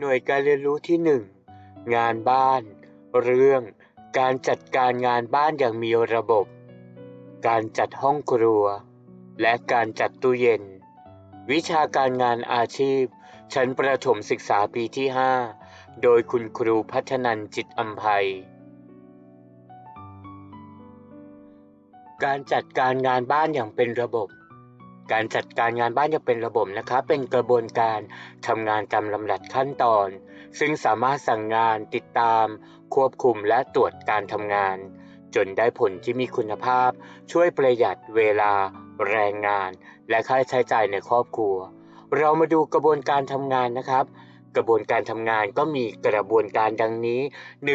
หน่วยการเรียนรู้ที่ 1 งานบ้าน เรื่อง การจัดการงานบ้านอย่างมีระบบ การจัดห้องครัว และการจัดตู้เย็น วิชาการงานอาชีพ ชั้นประถมศึกษาปีที่ 5 โดยคุณครูพัฒนันจิตอัมภัย การจัดการงานบ้านอย่างเป็นระบบ การจัดการงานบ้านอย่างเป็นระบบนะครับเป็นกระบวนการทำงานตามลำดับขั้นตอน ซึ่งสามารถสั่งงานติดตาม ควบคุมและตรวจการทำงาน จนได้ผลที่มีคุณภาพ ช่วยประหยัดเวลา แรงงาน และค่าใช้จ่ายในครอบครัว เรามาดูกระบวนการทำงานนะครับ กระบวนการทำงานก็มีกระบวนการดังนี้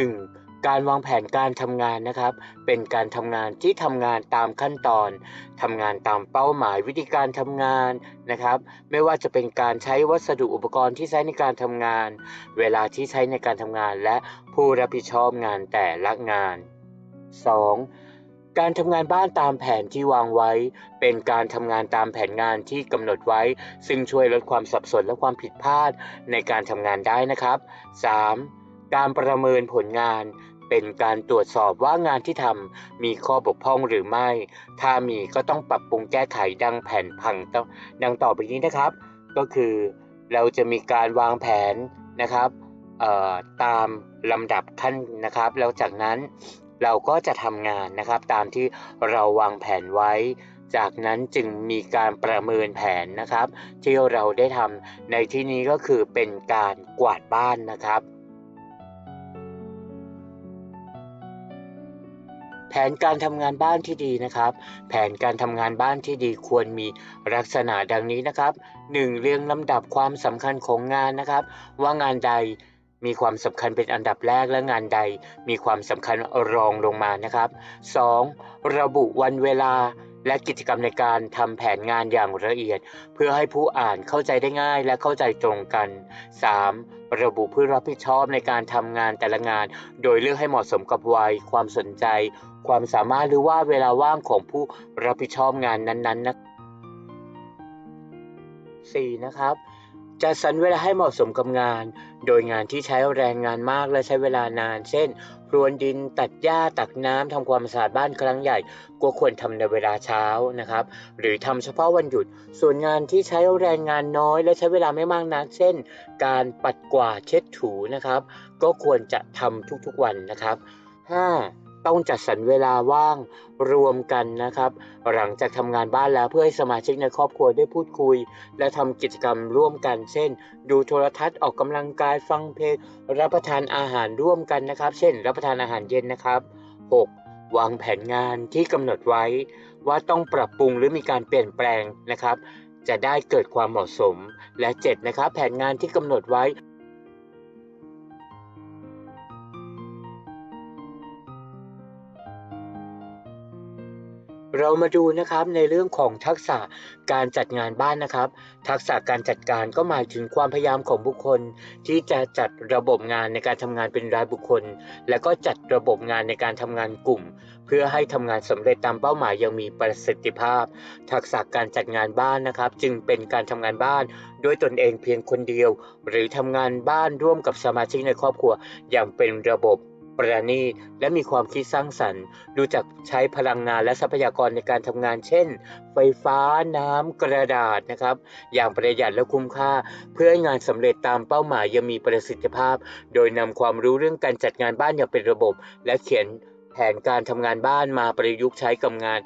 1. การวางแผนการทำงานนะครับ เป็นการทำงานที่ทำงานตามขั้นตอนทำงานตามเป้าหมายวิธีการทำงานนะครับ ไม่ว่าจะเป็นการใช้วัสดุอุปกรณ์ที่ใช้ในการทำงาน เวลาที่ใช้ในการทำงานและผู้รับผิดชอบงานแต่ละงาน 2. การทำงานบ้านตามแผนที่วางไว้ เป็นการทำงานตามแผนงานที่กำหนดไว้ ซึ่งช่วยลดความสับสนและความผิดพลาดในการทำงานได้นะครับ 3. การประเมินผลงาน เป็นการตรวจสอบว่างานที่ทำมีข้อบกพร่องหรือไม่ ถ้ามีก็ต้องปรับปรุงแก้ไขดังแผนพังต้องดังต่อไปนี้นะครับ ก็คือเราจะมีการวางแผนนะครับตามลำดับขั้นนะครับ แล้วจากนั้นเราก็จะทำงานนะครับ ตามที่เราวางแผนไว้ จากนั้นจึงมีการประเมินแผนนะครับ ที่เราได้ทำในที่นี้ก็คือเป็นการกวาดบ้านนะครับ ผนการทำงานบ้านที่ดีนะครับ แผนการทำงานบ้านที่ดีควรมีลักษณะดังนี้นะครับ 1. เรียงลำดับความสำคัญของงานนะครับ ว่างานใดมีความสำคัญเป็นอันดับแรกและงานใดมีความสำคัญรองลงมานะครับ 2. ระบุวันเวลาและกิจกรรมในการทำแผนงานอย่างละเอียด เพื่อให้ผู้อ่านเข้าใจได้ง่ายและเข้าใจตรงกัน 3. ระบุผู้รับผิดชอบในการทำงานแต่ละงาน โดยเลือกให้เหมาะสมกับวัย ความสนใจ ความสามารถหรือว่าเวลาว่างของผู้รับผิดชอบงานนั้นๆนะ 4. นะครับจัดสรรเวลาให้เหมาะสมกับงาน โดยงานที่ใช้แรงงานมากและใช้เวลานาน เช่น รวนดินตัดหญ้าตักน้ำทำความสะอาดบ้านครั้งใหญ่ ก็ควรทำในเวลาเช้านะครับ หรือทำเฉพาะวันหยุด ส่วนงานที่ใช้แรงงานน้อย และใช้เวลาไม่มากนัก เช่น การปัดกวาดเช็ดถูนะครับ ก็ควรจะทำทุกๆวันนะครับ 5. ต้องจัดสรรเวลาว่างรวมกันนะครับ หลังจากทำงานบ้านแล้วเพื่อให้สมาชิกในครอบครัวได้พูดคุย และทำกิจกรรมร่วมกัน เช่น ดูโทรทัศน์ออกกำลังกายฟังเพลงรับประทานอาหารร่วมกันนะครับ เช่น รับประทานอาหารเย็นนะครับ 6. วางแผนงานที่กำหนดไว้ ว่าต้องปรับปรุงหรือมีการเปลี่ยนแปลงนะครับ จะได้เกิดความเหมาะสม และ 7. นะครับ แผนงานที่กำหนดไว้ เรามาดูนะครับในเรื่องของทักษะการจัดงานบ้านนะครับ ทักษะการจัดการก็หมายถึงความพยายามของบุคคล ที่จะจัดระบบงานในการทำงานเป็นรายบุคคล และก็จัดระบบงานในการทำงานกลุ่ม เพื่อให้ทำงานสำเร็จตามเป้าหมายอยังมีประสิทธิภาพ ทักษะการจัดงานบ้านนะครับ จึงเป็นการทำงานบ้านด้วยตนเองเพียงคนเดียว หรือทำงานบ้านร่วมกับสมาชิกในครอบครัวอย่างเป็นระบบ ประณีตและมีความคิดสร้างสรรค์ ดูจากใช้พลังงานและทรัพยากรในการทำงาน เช่น ไฟฟ้าน้ำกระดาษนะครับ อย่างประหยัดและคุ้มค่า เพื่อให้งานสำเร็จตามเป้าหมายยังมีประสิทธิภาพ โดยนำความรู้เรื่องการจัดงานบ้านอย่างเป็นระบบ และเขียนแผนการทำงานบ้านมาประยุกต์ใช้กับงาน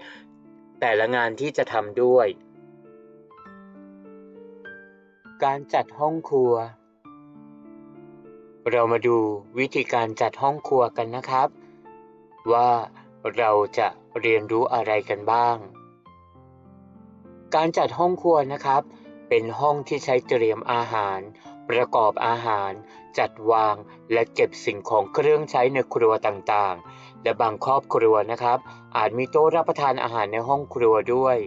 แต่ละงานที่จะทำด้วย การจัดห้องครัว เรามาดูวิธีการจัดห้องครัวกันนะครับ ว่าเราจะเรียนรู้อะไรกันบ้าง การจัดห้องครัวนะครับ เป็นห้องที่ใช้เตรียมอาหาร ประกอบอาหาร จัดวางและเก็บสิ่งของเครื่องใช้ในครัวต่างๆ และบางครอบครัวนะครับ อาจมีโต๊ะรับประทานอาหารในห้องครัวด้วย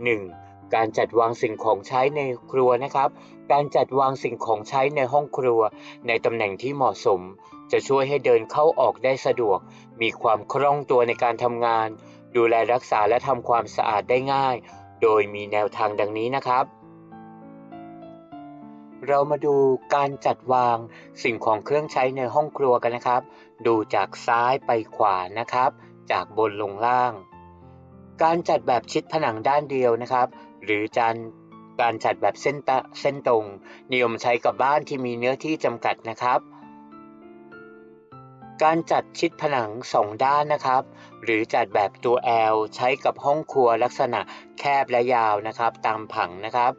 1. การจัดวางสิ่งของใช้ในครัวนะครับ การจัดวางสิ่งของใช้ในห้องครัว ในตำแหน่งที่เหมาะสม จะช่วยให้เดินเข้าออกได้สะดวก มีความคล่องตัวในการทำงาน ดูแลรักษาและทำความสะอาดได้ง่าย โดยมีแนวทางดังนี้นะครับ เรามาดูการจัดวางสิ่งของเครื่องใช้ในห้องครัวกันนะครับ ดูจากซ้ายไปขวานะครับ จากบนลงล่าง การจัดแบบชิดผนังด้านเดียวนะครับ หรือจานการจัดแบบเส้นตะเส้นตรง นิยมใช้กับบ้านที่มีเนื้อที่จำกัดนะครับ การจัดชิดผนังสองด้านนะครับ หรือจัดแบบตัว L ใช้กับห้องครัวลักษณะแคบและยาวนะครับ ตามผังนะครับ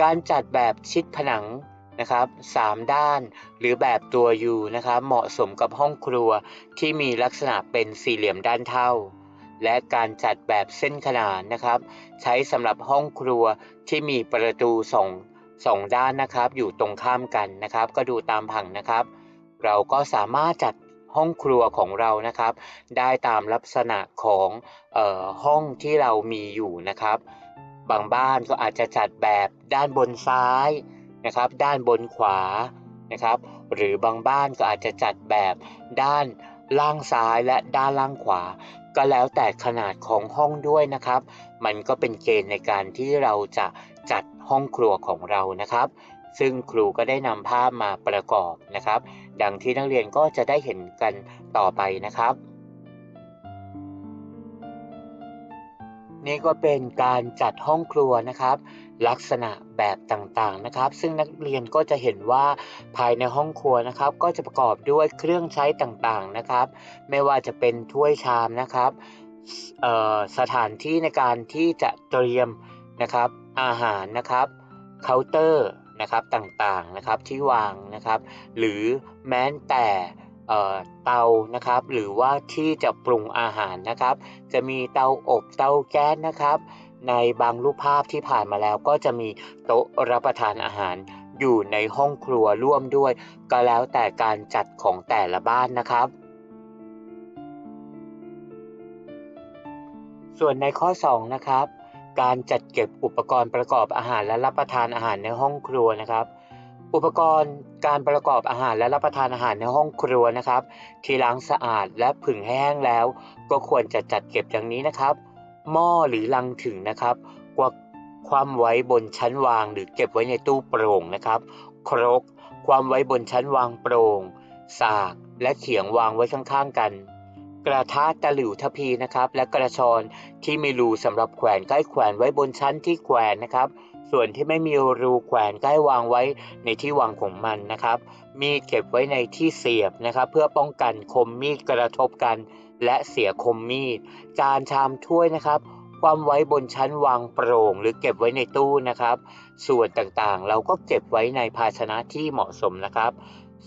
การจัดแบบชิดผนังนะครับสามด้านหรือแบบตัว U นะครับ เหมาะสมกับห้องครัวที่มีลักษณะเป็นสี่เหลี่ยมด้านเท่า และการจัดแบบเส้นขนานนะครับ ใช้สำหรับห้องครัวที่มีประตูสองสองด้านนะครับ อยู่ตรงข้ามกันนะครับ ก็ดูตามผังนะครับ เราก็สามารถจัดห้องครัวของเรานะครับ ได้ตามลักษณะของเออห้องที่เรามีอยู่นะครับ บางบ้านก็อาจจะจัดแบบด้านบนซ้ายนะครับ ด้านบนขวานะครับ หรือบางบ้านก็อาจจะจัดแบบด้านล่างซ้ายและด้านล่างขวา ก็แล้วแต่ขนาดของห้องด้วยนะครับ มันก็เป็นเกณฑ์ในการที่เราจะจัดห้องครัวของเรานะครับ ซึ่งครูก็ได้นำภาพมาประกอบนะครับ ดังที่นักเรียนก็จะได้เห็นกันต่อไปนะครับนี่ก็เป็นการจัดห้องครัวนะครับ ลักษณะแบบต่างๆนะครับ ซึ่งนักเรียนก็จะเห็นว่าภายในห้องครัวนะครับ ก็จะประกอบด้วยเครื่องใช้ต่างๆนะครับ ไม่ว่าจะเป็นถ้วยชามนะครับเอ่อสถานที่ในการที่จะเตรียมนะครับอาหารนะครับเคาน์เตอร์นะครับต่างๆนะครับที่วางนะครับ หรือแม้แต่เอ่อเตานะครับ หรือว่าที่จะปรุงอาหารนะครับ จะมีเตาอบเตาแก๊สนะครับ ในบางรูปภาพที่ผ่านมาแล้วก็จะมีโต๊ะรับประทานอาหาร อยู่ในห้องครัวร่วมด้วย ก็แล้วแต่การจัดของแต่ละบ้านนะครับ ส่วนในข้อ 2 นะครับ การจัดเก็บอุปกรณ์ประกอบอาหารและรับประทานอาหารในห้องครัวนะครับอุปกรณ์การประกอบอาหารและรับประทานอาหารในห้องครัวนะครับ ที่ล้างสะอาดและผึ่งแห้งแล้ว ก็ควรจะจัดเก็บดังนี้นะครับ หม้อหรือลังถึงนะครับกว่าความไว้บนชั้นวางหรือเก็บไว้ในตู้โปร่งนะครับ ครก ความไว้บนชั้นวางโปร่ง สาก และเขียงวางไว้ข้างๆกัน กระทะตะหลิวทพีนะครับ และกระชอนที่มีรูสำหรับแขวนใกล้แขวนไว้บนชั้นที่แขวนนะครับ ส่วนที่ไม่มีรูแขวนใกล้วางไว้ในที่วางของมันนะครับ มีเก็บไว้ในที่เสียบนะครับ เพื่อป้องกันคมมีดกระทบกัน และเสียคมมีด จานชามถ้วยนะครับความไว้บนชั้นวางโปร่ง หรือเก็บไว้ในตู้นะครับ ส่วนต่างๆ เราก็เก็บไว้ในภาชนะที่เหมาะสมนะครับ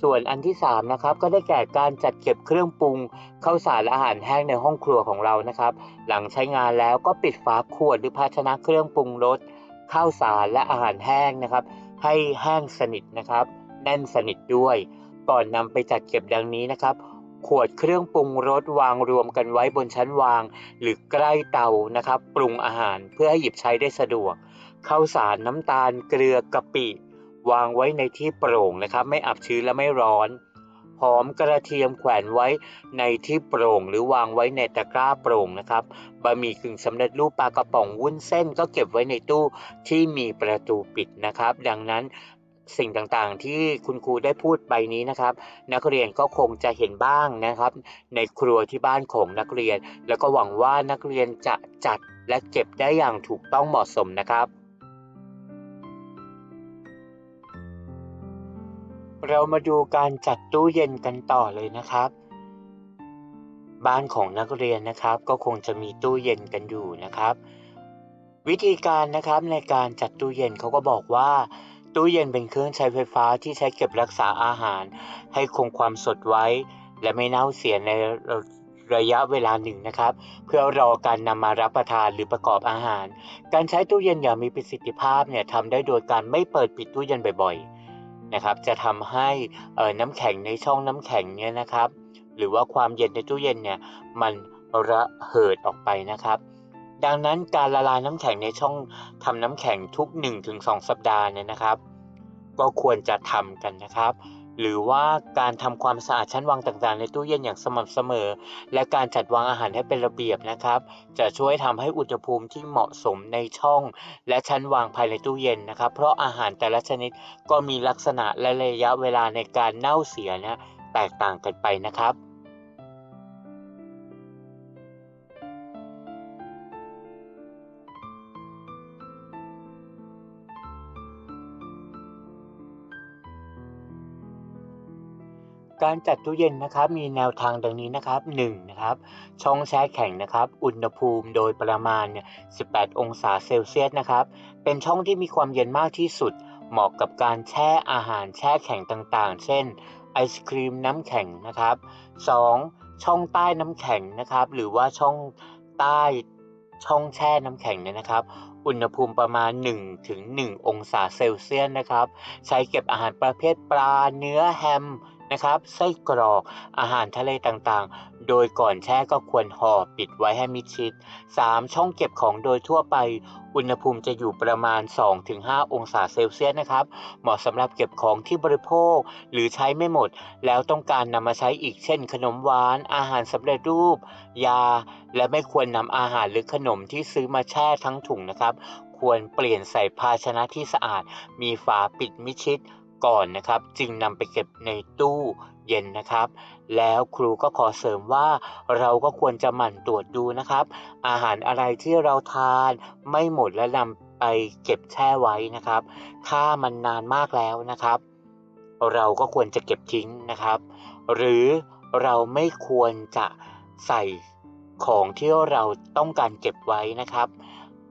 ส่วนอันที่3นะครับก็ได้แก่การจัดเก็บเครื่องปรุงข้าวสารและอาหารแห้งในห้องครัวของเรานะครับ หลังใช้งานแล้วก็ปิดฝาขวดหรือภาชนะเครื่องปรุงรสข้าวสารและอาหารแห้งนะครับ ให้แห้งสนิทนะครับ แน่นสนิทด้วย ก่อนนำไปจัดเก็บดังนี้นะครับ ขวดเครื่องปรุงรสวางรวมกันไว้บนชั้นวาง หรือใกล้เตานะครับ ปรุงอาหารเพื่อให้หยิบใช้ได้สะดวกข้าวสารน้ำตาลเกลือกะปิ วางไว้ในที่โปร่งนะครับ ไม่อับชื้นและไม่ร้อนหอมกระเทียมแขวนไว้ในที่โปร่ง หรือวางไว้ในตะกร้าโปร่งนะครับบะหมี่กึ่งสำเร็จรูปปลากระป๋องวุ้นเส้นก็เก็บไว้ในตู้ที่มีประตูปิดนะครับ ดังนั้น สิ่งต่างๆ ที่คุณครูได้พูดไปนี้นะครับ นักเรียนก็คงจะเห็นบ้างนะครับ ในครัวที่บ้านของนักเรียน แล้วก็หวังว่านักเรียนจะจัดและเก็บได้อย่างถูกต้องเหมาะสมนะครับ เรามาดูการจัดตู้เย็นกันต่อเลยนะครับ บ้านของนักเรียนนะครับ ก็คงจะมีตู้เย็นกันอยู่นะครับวิธีการนะครับในการจัดตู้เย็นเขาก็บอกว่า ตู้เย็นเป็นเครื่องใช้ไฟฟ้าที่ใช้เก็บรักษาอาหาร ให้คงความสดไว้ และไม่เน่าเสียในระยะเวลาหนึ่งนะครับ เพื่อรอการนำมารับประทานหรือประกอบอาหาร การใช้ตู้เย็นอย่างมีประสิทธิภาพเนี่ยทำได้โดยการไม่เปิดปิดตู้เย็นบ่อยๆนะครับ จะทำให้น้ำแข็งในช่องน้ำแข็งเนี่ยนะครับ หรือว่าความเย็นในตู้เย็นเนี่ยมันระเหิดออกไปนะครับ ดังนั้นการละลายน้ำแข็งในช่องทำน้ำแข็งทุก 1-2 สัปดาห์เนี่ยนะครับ ก็ควรจะทำกันนะครับ หรือว่าการทำความสะอาดชั้นวางต่างๆ ในตู้เย็นอย่างสม่ำเสมอ และการจัดวางอาหารให้เป็นระเบียบนะครับ จะช่วยทำให้อุณหภูมิที่เหมาะสมในช่อง และชั้นวางภายในตู้เย็นนะครับ เพราะอาหารแต่ละชนิดก็มีลักษณะและระยะเวลาในการเน่าเสียนะแตกต่างกันไปนะครับ การจัดตู้เย็นนะครับมีแนวทางดังนี้นะครับ1นะครับช่องแช่แข็งนะครับ อุณหภูมิโดยประมาณ 18 องศาเซลเซียสนะครับ เป็นช่องที่มีความเย็นมากที่สุด เหมาะกับการแช่อาหารแช่แข็งต่างๆ เช่น ไอศครีมน้ำแข็งนะครับ 2. ช่องใต้น้ำแข็งนะครับ หรือว่าช่องใต้ช่องแช่น้ำแข็งเนี่ยนะครับ อุณหภูมิประมาณ1ถึง1องศาเซลเซียสนะครับ ใช้เก็บอาหารประเภทปลา เนื้อแฮม นะครับไส้กรอกอาหารทะเลต่างๆ โดยก่อนแช่ก็ควรห่อปิดไว้ให้มิดชิด 3. ช่องเก็บของโดยทั่วไป อุณหภูมิจะอยู่ประมาณ 2-5 องศาเซลเซียสนะครับ เหมาะสำหรับเก็บของที่บริโภค หรือใช้ไม่หมด แล้วต้องการนำมาใช้อีกเช่น ขนมหวาน อาหารสำเร็จรูป ยา และไม่ควรนำอาหารหรือขนมที่ซื้อมาแช่ทั้งถุงนะครับ ควรเปลี่ยนใส่ภาชนะที่สะอาด มีฝาปิดมิดชิด ก่อนนะครับ จึงนำไปเก็บในตู้เย็นนะครับ แล้วครูก็ขอเสริมว่าเราก็ควรจะหมั่นตรวจดูนะครับ อาหารอะไรที่เราทานไม่หมดและนำไปเก็บแช่ไว้นะครับ ถ้ามันนานมากแล้วนะครับ เราก็ควรจะเก็บทิ้งนะครับ หรือเราไม่ควรจะใส่ของที่เราต้องการเก็บไว้นะครับ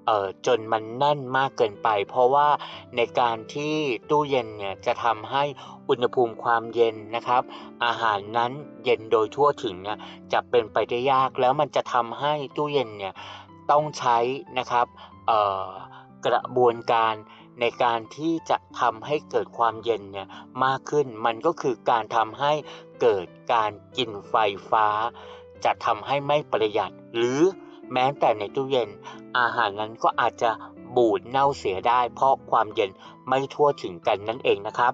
เอ่อจนมันแน่นมากเกินไป เพราะว่าในการที่ตู้เย็นเนี่ยจะทำให้อุณหภูมิความเย็นนะครับ อาหารนั้นเย็นโดยทั่วถึงเนี่ยจะเป็นไปได้ยากแล้วมันจะทำให้ตู้เย็นเนี่ยต้องใช้นะครับเอ่อกระบวนการในการที่จะทำให้เกิดความเย็นเนี่ยมากขึ้น มันก็คือการทำให้เกิดการกินไฟฟ้า จะทำให้ไม่ประหยัดหรือ แม้แต่ในตู้เย็น อาหารนั้นก็อาจจะบูดเน่าเสียได้เพราะความเย็นไม่ทั่วถึงกันนั่นเองนะครับ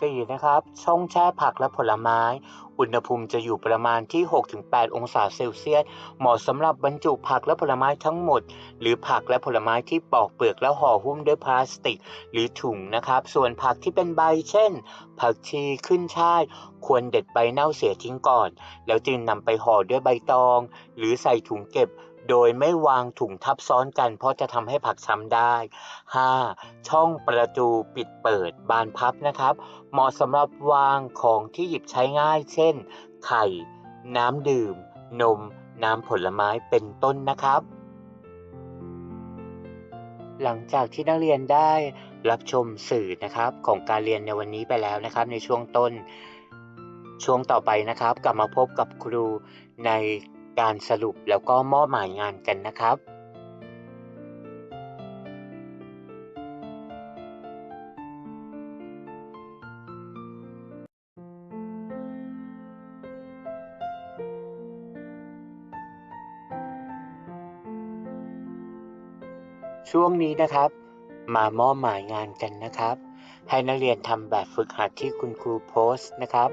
4. นะครับ ช่องแช่ผักและผลไม้ อุณหภูมิจะอยู่ประมาณที่ 6-8 องศาเซลเซียส เหมาะสำหรับบรรจุผักและผลไม้ทั้งหมด หรือผักและผลไม้ที่ปอกเปลือกแล้วห่อหุ้มด้วยพลาสติก หรือถุงนะครับ ส่วนผักที่เป็นใบเช่น ผักชีขึ้นช่ายควรเด็ดใบเน่าเสียทิ้งก่อน แล้วจึงนำไปห่อด้วยใบตอง หรือใส่ถุงเก็บ โดยไม่วางถุงทับซ้อนกัน เพราะจะทำให้ผักช้ำได้ 5. ช่องประตูปิดเปิดบานพับนะครับ เหมาะสำหรับวางของที่หยิบใช้ง่าย เช่น ไข่ น้ำดื่ม นม น้ำผลไม้เป็นต้นนะครับ หลังจากที่นักเรียนได้รับชมสื่อนะครับของการเรียนในวันนี้ไปแล้วนะครับ ในช่วงต้นช่วงต่อไปนะครับ กลับมาพบกับครูใน การสรุปแล้วก็มอบหมายงานกันนะครับ ช่วงนี้นะครับ มามอบหมายงานกันนะครับให้นักเรียนทำแบบฝึกหัดที่คุณครูโพสต์นะครับ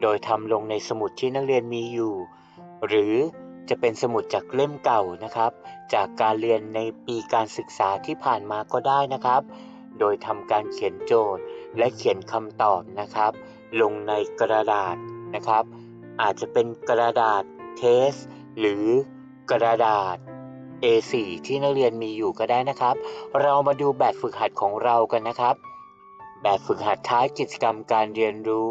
โดยทำลงในสมุดที่นักเรียนมีอยู่ หรือ จะเป็นสมุดจากเล่มเก่านะครับ จากการเรียนในปีการศึกษาที่ผ่านมาก็ได้นะครับ โดยทำการเขียนโจทย์และเขียนคำตอบนะครับ ลงในกระดาษนะครับ อาจจะเป็นกระดาษเทส หรือกระดาษ A4 ที่นักเรียนมีอยู่ก็ได้นะครับ เรามาดูแบบฝึกหัดของเรากันนะครับ แบบฝึกหัดท้ายกิจกรรมการเรียนรู้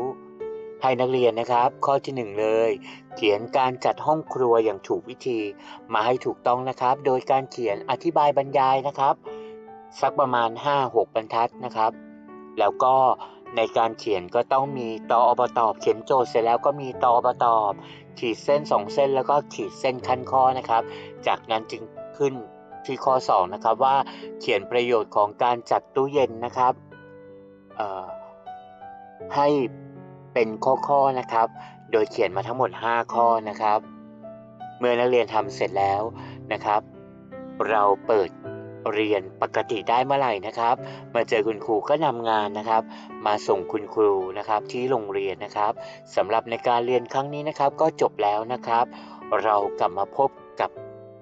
ให้นักเรียนนะครับ ข้อที่หนึ่งเลย เขียนการจัดห้องครัวอย่างถูกวิธี มาให้ถูกต้องนะครับ โดยการเขียนอธิบายบรรยายนะครับ สักประมาณ 5-6 บรรทัดนะครับ แล้วก็ในการเขียนก็ต้องมีตออบตอบเขียนโจทย์เสร็จแล้วก็มีตออบตอบขีดเส้น 2 เส้นแล้วก็ขีดเส้นขั้นข้อนะครับ จากนั้นจึงขึ้นที่ข้อ2นะครับว่าเขียนประโยชน์ของการจัดตู้เย็นนะครับให้ เป็นข้อๆนะครับ โดยเขียนมาทั้งหมด 5 ข้อนะครับ เมื่อนักเรียนทำเสร็จแล้วนะครับ เราเปิดเรียนปกติได้เมื่อไหร่นะครับ มาเจอคุณครูก็นำงานนะครับ มาส่งคุณครูนะครับที่โรงเรียนนะครับสำหรับในการเรียนครั้งนี้นะครับ ก็จบแล้วนะครับ เรากลับมาพบกับ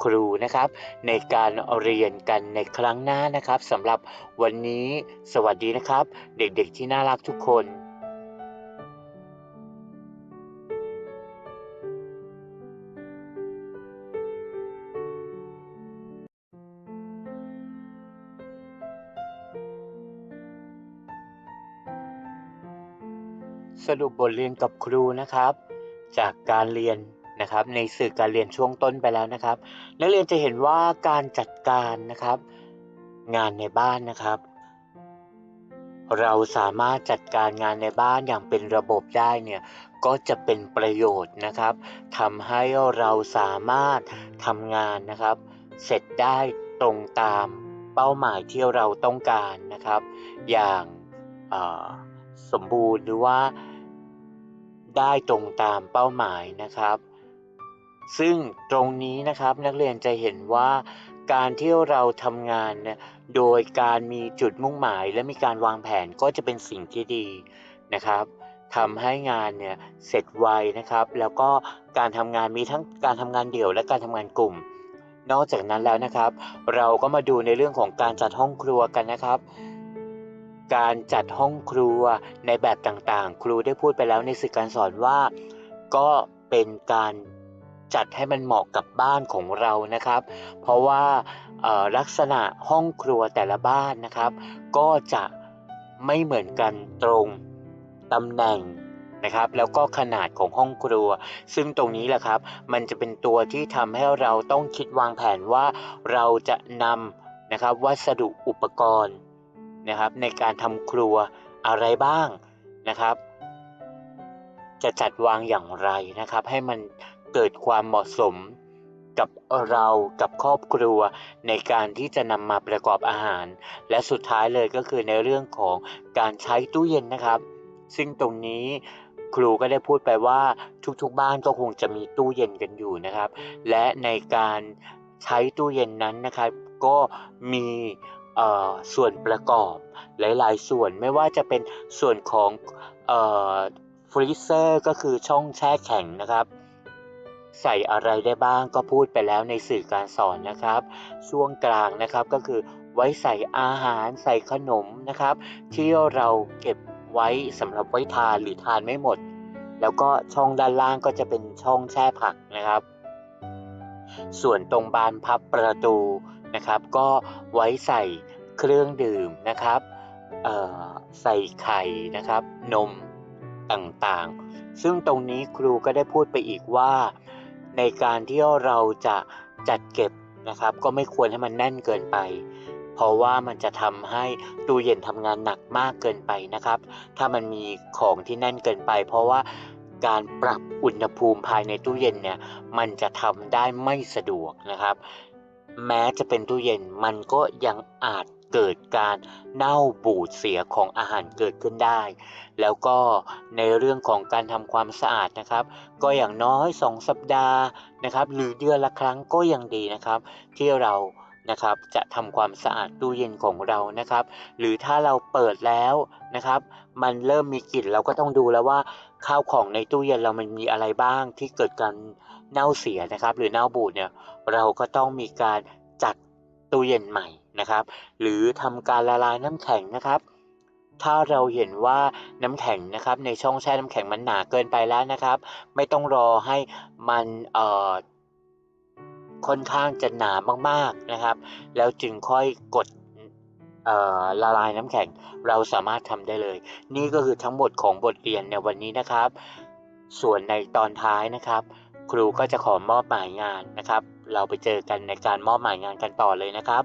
ครูนะครับ ในการเรียนกันในครั้งหน้านะครับสำหรับวันนี้สวัสดีนะครับ เด็กๆที่น่ารักทุกคน รุปบทเรียนกับครูนะครับ จากการเรียนนะครับ ในสื่อการเรียนช่วงต้นไปแล้วนะครับ นักเรียนจะเห็นว่าการจัดการนะครับ งานในบ้านนะครับ เราสามารถจัดการงานในบ้านอย่างเป็นระบบได้เนี่ยก็จะเป็นประโยชน์นะครับทำให้เราสามารถทำงานนะครับ เสร็จได้ตรงตามเป้าหมายที่เราต้องการนะครับ อย่างสมบูรณ์หรือว่า ได้ตรงตามเป้าหมายนะครับ ซึ่งตรงนี้นะครับนักเรียนจะเห็นว่าการที่เราทำงานเนี่ยโดยการมีจุดมุ่งหมาย และมีการวางแผนก็จะเป็นสิ่งที่ดีนะครับทำให้งานเนี่ยเสร็จไวนะครับ แล้วก็การทำงานมีทั้งการทำงานเดี่ยวและการทำงานกลุ่ม นอกจากนั้นแล้วนะครับ เราก็มาดูในเรื่องของการจัดห้องครัวกันนะครับ การจัดห้องครัวในแบบต่างๆ ครูได้พูดไปแล้วในสื่อการสอนว่า ก็เป็นการจัดให้มันเหมาะกับบ้านของเรานะครับ เพราะว่าลักษณะห้องครัวแต่ละบ้านนะครับ ก็จะไม่เหมือนกันตรงตำแหน่งนะครับ แล้วก็ขนาดของห้องครัว ซึ่งตรงนี้แหละครับ มันจะเป็นตัวที่ทำให้เราต้องคิดวางแผนว่าเราจะนำนะครับวัสดุอุปกรณ์ นะครับในการทำครัวอะไรบ้างนะครับ จะจัดวางอย่างไรนะครับ ให้มันเกิดความเหมาะสมกับเรากับครอบครัวในการที่จะนำมาประกอบอาหาร และสุดท้ายเลยก็คือในเรื่องของการใช้ตู้เย็นนะครับ ซึ่งตรงนี้ครูก็ได้พูดไปว่าทุกๆบ้านก็คงจะมีตู้เย็นกันอยู่นะครับ และในการใช้ตู้เย็นนั้นนะครับ ก็มี ส่วนประกอบหลายๆ ส่วนไม่ว่าจะเป็นส่วนของอฟรีเซอร์ก็คือช่องแช่แข็งนะครับ ใส่อะไรได้บ้างก็พูดไปแล้วในสื่อการสอนนะครับ ช่วงกลางนะครับก็คือไว้ใส่อาหารใส่ขนมนะครับ ที่เราเก็บไว้สำหรับไว้ทานหรือทานไม่หมด แล้วก็ช่องด้านล่างก็จะเป็นช่องแช่ผักนะครับ ส่วนตรงบานพับประตู นะครับ ก็ไว้ใส่เครื่องดื่มนะครับใส่ไข่นะครับ นมต่างๆ ซึ่งตรงนี้ครูก็ได้พูดไปอีกว่า ในการที่เราจะจัดเก็บนะครับ ก็ไม่ควรให้มันแน่นเกินไป เพราะว่ามันจะทำให้ตู้เย็นทำงานหนักมากเกินไปนะครับ ถ้ามันมีของที่แน่นเกินไป เพราะว่าการปรับอุณหภูมิภายในตู้เย็นเนี่ย มันจะทำได้ไม่สะดวกนะครับ แม้จะเป็นตู้เย็นมันก็ยังอาจเกิดการเน่าบูดเสียของอาหารเกิดขึ้นได้ แล้วก็ในเรื่องของการทำความสะอาดนะครับ ก็อย่างน้อย 2 สัปดาห์นะครับ หรือเดือนละครั้งก็ยังดีนะครับ ที่เรานะครับจะทำความสะอาดตู้เย็นของเรานะครับ หรือถ้าเราเปิดแล้วนะครับ มันเริ่มมีกลิ่นเราก็ต้องดูแล้วว่าข้าวของในตู้เย็นเรามันมีอะไรบ้างที่เกิดการ เน่าเสียนะครับ หรือเน่าบูดเนี่ยเราก็ต้องมีการจัดตู้เย็นใหม่นะครับ หรือทำการละลายน้ำแข็งนะครับ ถ้าเราเห็นว่าน้ำแข็งนะครับ ในช่องแช่น้ำแข็งมันหนาเกินไปแล้วนะครับ ไม่ต้องรอให้มันเอ่อค่อนข้างจะหนามากๆนะครับ แล้วจึงค่อยกดละลายน้ำแข็งเราสามารถทำได้เลย นี่ก็คือทั้งหมดของบทเรียนในวันนี้นะครับ ส่วนในตอนท้ายนะครับ ครูก็จะขอมอบหมายงานนะครับ เราไปเจอกันในการมอบหมายงานกันต่อเลยนะครับ